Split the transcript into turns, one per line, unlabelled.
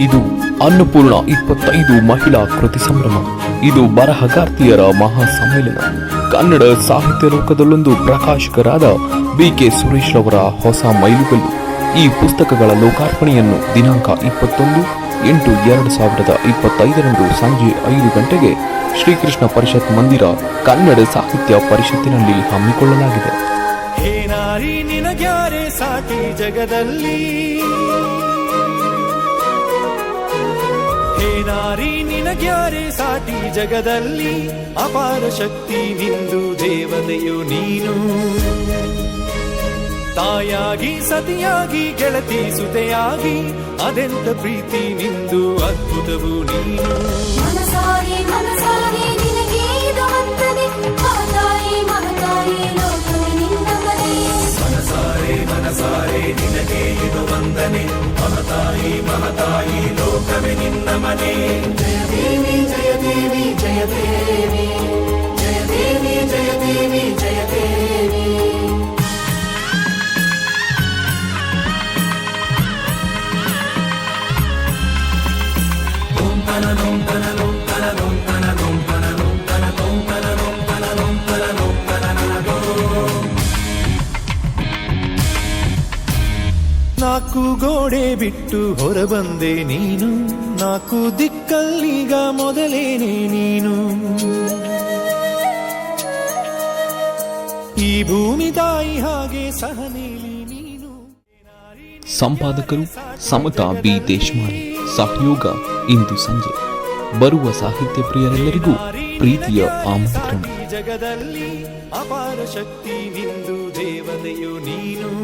ಇದು ಅನ್ನಪೂರ್ಣ ಇಪ್ಪತ್ತೈದು ಮಹಿಳಾ ಕೃತಿ ಸಂಭ್ರಮ. ಇದು ಬರಹಗಾರ್ತಿಯರ ಮಹಾ ಸಮ್ಮೇಳನ ಕನ್ನಡ ಸಾಹಿತ್ಯ ಲೋಕದಲ್ಲೊಂದು ಪ್ರಕಾಶಕರಾದ ಬಿ ಕೆ ಸುರೇಶ್ ರವರ ಹೊಸ ಮೈಲುಗಲ್ಲು. ಈ ಪುಸ್ತಕಗಳ ಲೋಕಾರ್ಪಣೆಯನ್ನು ದಿನಾಂಕ ಇಪ್ಪತ್ತೊಂದು, ಎಂಟು ಎರಡು ಸಾವಿರದ ಇಪ್ಪತ್ತೈದರಂದು ಸಂಜೆ ಐದು ಗಂಟೆಗೆ ಶ್ರೀಕೃಷ್ಣ ಪರಿಷತ್ ಮಂದಿರ ಕನ್ನಡ ಸಾಹಿತ್ಯ ಪರಿಷತ್ತಿನಲ್ಲಿ ಹಮ್ಮಿಕೊಳ್ಳಲಾಗಿದೆ.
ಜಗದಲ್ಲಿ? ನಾರಿ ನಿನಗ್ಯಾರೆ ಸಾಟಿ ಜಗದಲ್ಲಿ ಅಪಾರ ಶಕ್ತಿ ನಿಂದು ದೇವತೆಯು ನೀನು. ತಾಯಾಗಿ ಸತಿಯಾಗಿ ಗೆಳತಿ ಸುತೆಯಾಗಿ ಅದೆಂತ ಪ್ರೀತಿ ನಿಂದು ಅದ್ಭುತವು ನೀನು.
ಮನಸಾರೆ ಮನಸಾರೆ ನಿನಗೆ ಇದು ವಂದನೆ. ಮಹತಾಯಿ ಮಹತಾಯಿ లోకమే నిన్న మనే జయదేవి జయదేవి జయదేవి. జయదేవి జయదేవి జయదేవి.
ఓం తన ఓం తన ನಾಲ್ಕು ಗೋಡೆ ಬಿಟ್ಟು ಹೊರಬಂದೆ ನೀನು. ನಾಲ್ಕು ದಿಕ್ಕಲ್ಲೀಗ ಮೊದಲೇನೆ ನೀನು. ಈ ಭೂಮಿ ತಾಯಿ ಹಾಗೆ ಸಹನೇಲಿ ನೀನು.
ಸಂಪಾದಕರು ಸಮತಾ ಬಿ ದೇಶಮಾನಿ ಸಹಯೋಗ ಇಂದು ಸಂಜೆ. ಬರುವ ಸಾಹಿತ್ಯ ಪ್ರಿಯರೆಲ್ಲರಿಗೂ ಪ್ರೀತಿಯ ಆಮಂತ್ರಣ.
ಜಗದಲ್ಲಿ ಅಪಾರ ಶಕ್ತಿ ನಿಂದು ದೇವತೆಯು ನೀನು.